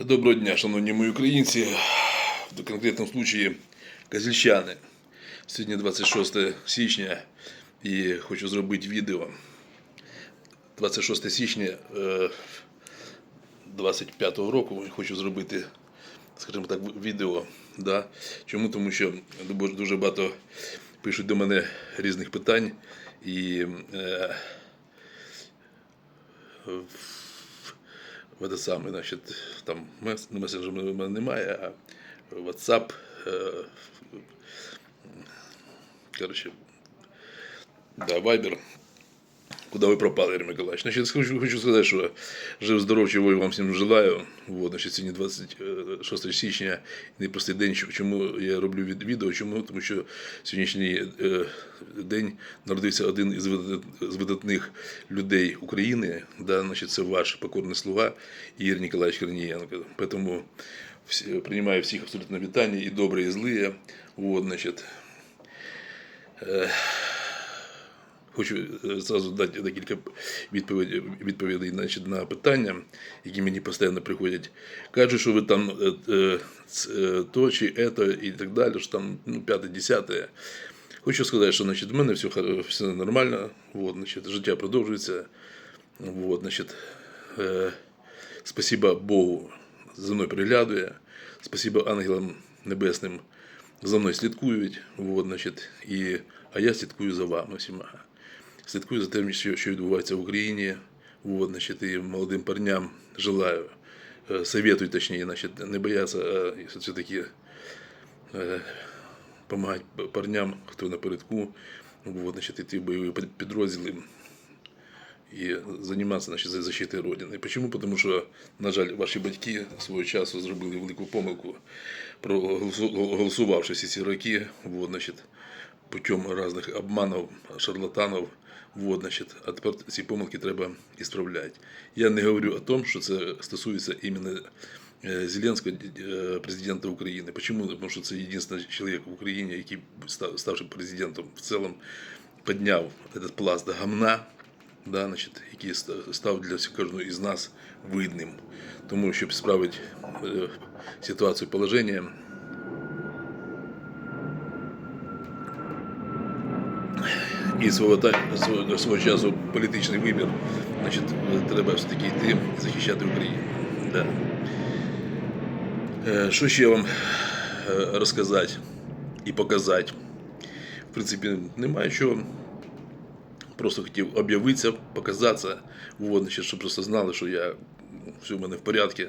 Доброго дня, шановні мої українці. В конкретному случаї казільчани. Сьогодні 26 січня і хочу зробити відео. 26 січня е, 25-го року хочу зробити, скажімо так, відео. Да? Чому? Тому що дуже багато пишуть до мене різних питань і е, в це саме, значить, там мес- ну, месенджер в мене немає, а WhatsApp, е, коротше, да, Viber. Куда ви пропали, Ігор Миколаївич? Значить, хочу, хочу сказати, що жив здоров, чого вам всім желаю. Вот, значить, сьогодні 26 січня, непростий день. Чому- я роблю від- відео? Чому? Тому що сьогоднішній е, день народився один із видатних людей України. Да, значить, це ваш покорний слуга Ігор Ніколаївич Корнієнко. Тому приймаю всіх абсолютно вітання, і добрі, і злі. Вот, значить, Хочу е, зразу дати декілька відповідей, відповідей значить, на питання, які мені постійно приходять. Кажуть, що ви там е, е, то чи ето і так далі, що там ну, п'яте, десяте. Хочу сказати, що значить, в мене все, все нормально, вот, значить, життя продовжується. Вот, значить, е, спасибо Богу за мною приглядує. Спасибо ангелам небесним за мною слідкують. Вот, значить, і, а я слідкую за вами всіма. Слідкую за тим, що, відбувається в Україні. Вот, значить, і молодим парням желаю. е, Советую, точніше, значить, не бояться, а все-таки допомагати парням, хто напередку. Вот, значить, іти в бойові підрозділи і займатися значить, за защитою Родини. Почому? Тому що, на жаль, ваші батьки свого часу зробили велику помилку, проголосу- голосувавши всі ці роки, вот, значить, путем різних обманів, шарлатанів. Вот, значить, а тепер ці помилки треба ісправляти. Я не говорю о том, що це стосується іменно е, Зеленського, е, президента України. Почему? Тому що це єдиний чоловік в Україні, який, ставши президентом в цілому, підняв этот пласт гамна, да, значить, який став для кожного із нас видним. Тому, щоб справити е, ситуацію положення, і свого, свого, свого часу політичний вибір, значить, треба все-таки йти і захищати Україну. Да. Е, Що ще вам е, розказати і показати? В принципі, немає чого. Просто хотів об'явитися, показатися, вот, значит, щоб просто знали, що я все в мене в порядку.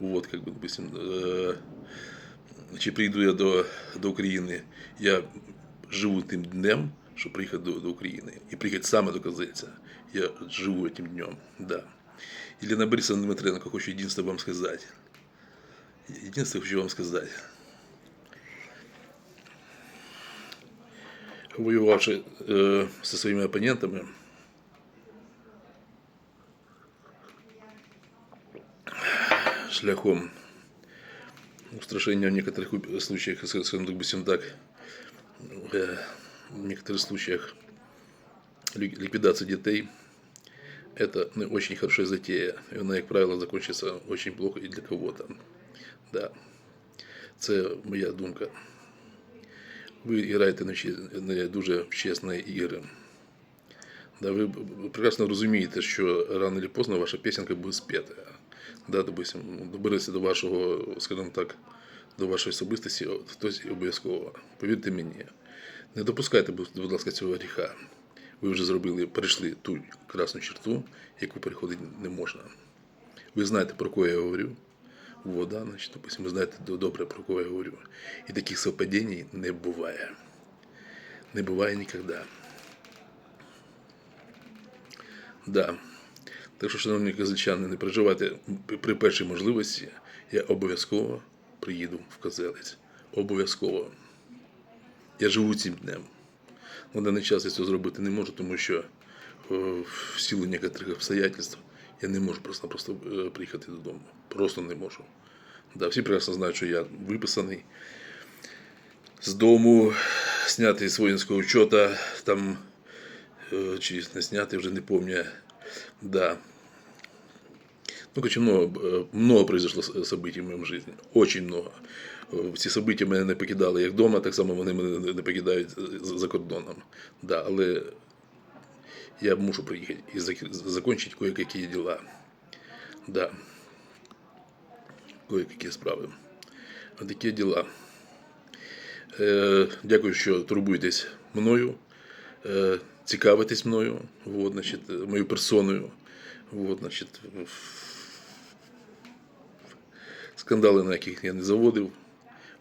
Вот, как бы, допустим, е, чи прийду я до, до України, я живу тим днем, що приїхати до, до України. І приїхати саме до Козельця. Я живу тим днем. Да. Елена Борисовна Дмитренко, хочу единственное вам сказать. Единственное хочу вам сказать. Воювавши е, зі своїми опонентами, шляхом устрашения в некоторых уп- случаях, скажем, допустим так, э, в некоторых случаях лик- ликвидация детей, это не очень хорошая затея. И она, как правило, закончится очень плохо и для кого-то. Да. Це моя думка. Ви граєте на дуже чесні ігри. Да, ви прекрасно розумієте, що рано чи поздно ваша пісенька буде спета. Да, допустим, добереться до вашого, скажімо так, до вашої особистості хтось обов'язково. Повірте мені, не допускайте, будь ласка, цього гріха. Ви вже зробили, перейшли ту красну черту, яку переходити не можна. Ви знаєте, про кого я говорю. Вода, значить, допустим, ви знаєте добре, про кого я говорю. І таких совпадінь не буває. Не буває ніколи. Да. Так що, шановні казачани, не переживайте при першій можливості, я обов'язково приїду в Козелець. Обов'язково. Я живу цим днем. На даний час я цього зробити не можу, тому що е, в силу некоторих обстоятельств я не можу просто-просто е, приїхати додому. Просто не можу. Да, всі прекрасно знають, що я виписаний з дому, знятий з воїнського учета, там е, чи не знятий, вже не пам'ятаю. Да. Ну, короче, много, э, много произошло с- событий в моєму житті. Очень много. Е, Ці события мене не покидали як вдома, так само вони мене не- покидають за кордоном. Да, але я мушу приїхати і зак- закончити кое-які дела. Да. Кое-які справи. Такі дела. Е, дякую, що турбуєтесь мною, е, цікавитесь мною, вот, значить, моєю персоною. Вот, значить, скандали, на яких я не заводив.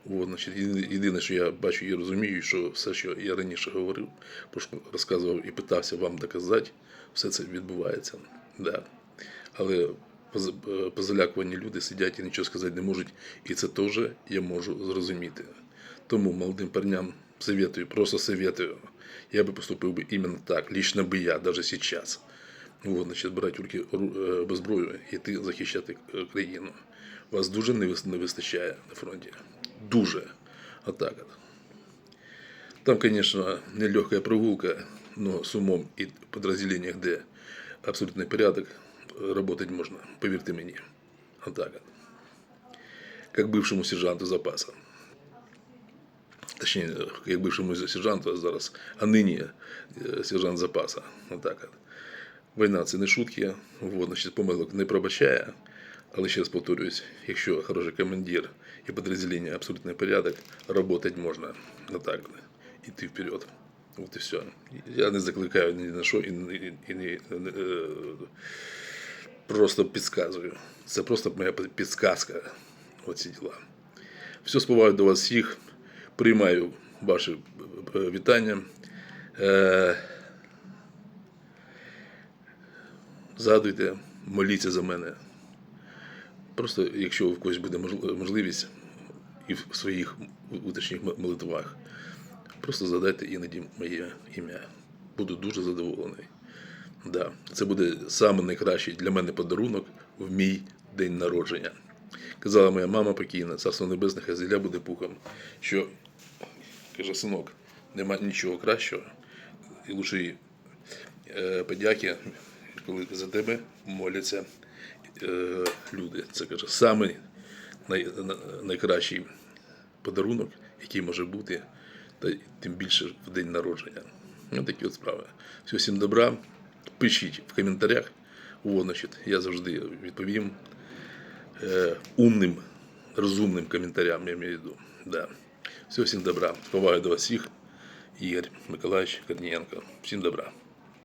От, значить, єдине, що я бачу і розумію, що все, що я раніше говорив, розказував і питався вам доказати, все це відбувається. Да. Але е, позалякувані люди сидять і нічого сказати не можуть, і це теж я можу зрозуміти. Тому молодим парням советую, просто советую. Я би поступив би іменно так, лично би я, навіть зараз. Вот, значить, брати руки е, без зброю і йти захищати е, країну. Вас дуже не вистачає на фронті. Дуже. Отак от. Там, конечно, нелегкая прогулка, но с умом и подразделениях, где абсолютный порядок, э, работать можно, поверьте мне. Вот так вот. Как бывшему сержанту запаса. Точніше, як бившому сержанту, а зараз, а нині е, сержант запаса. Отак от. Війна це не шутки, вот, значить, помилок не пробачає. Але ще раз повторююсь, якщо хороший командир і підрозділення абсолютний порядок, працювати можна. Отак. от. Іти вперед. От і все. Я не закликаю ні на що і, і, не, не, е, просто підказую. Це просто моя підказка. Оці діла. Все співаю до вас всіх. Приймаю ваші е, вітання. Е, Згадуйте, моліться за мене. Просто, якщо у когось буде можливість і в своїх внутрішніх молитвах, просто згадайте іноді моє ім'я. Буду дуже задоволений. Да, це буде саме найкращий для мене подарунок в мій день народження. Казала моя мама покійна, царство небесне, хай земля буде пухом, що каже, синок, нема нічого кращого і лучшої е, подяки, коли за тебе моляться люди. Це каже, самий най, найкращий подарунок, який може бути, та тим більше в день народження. Ось такі от справи. Всього всім добра. Пишіть в коментарях. О, значить, я завжди відповім е, умним, розумним коментарям, я маю в виду. Да. Всього всім добра. Повагаю до вас всіх. Ігор Миколаївич Корнієнко. Всім добра.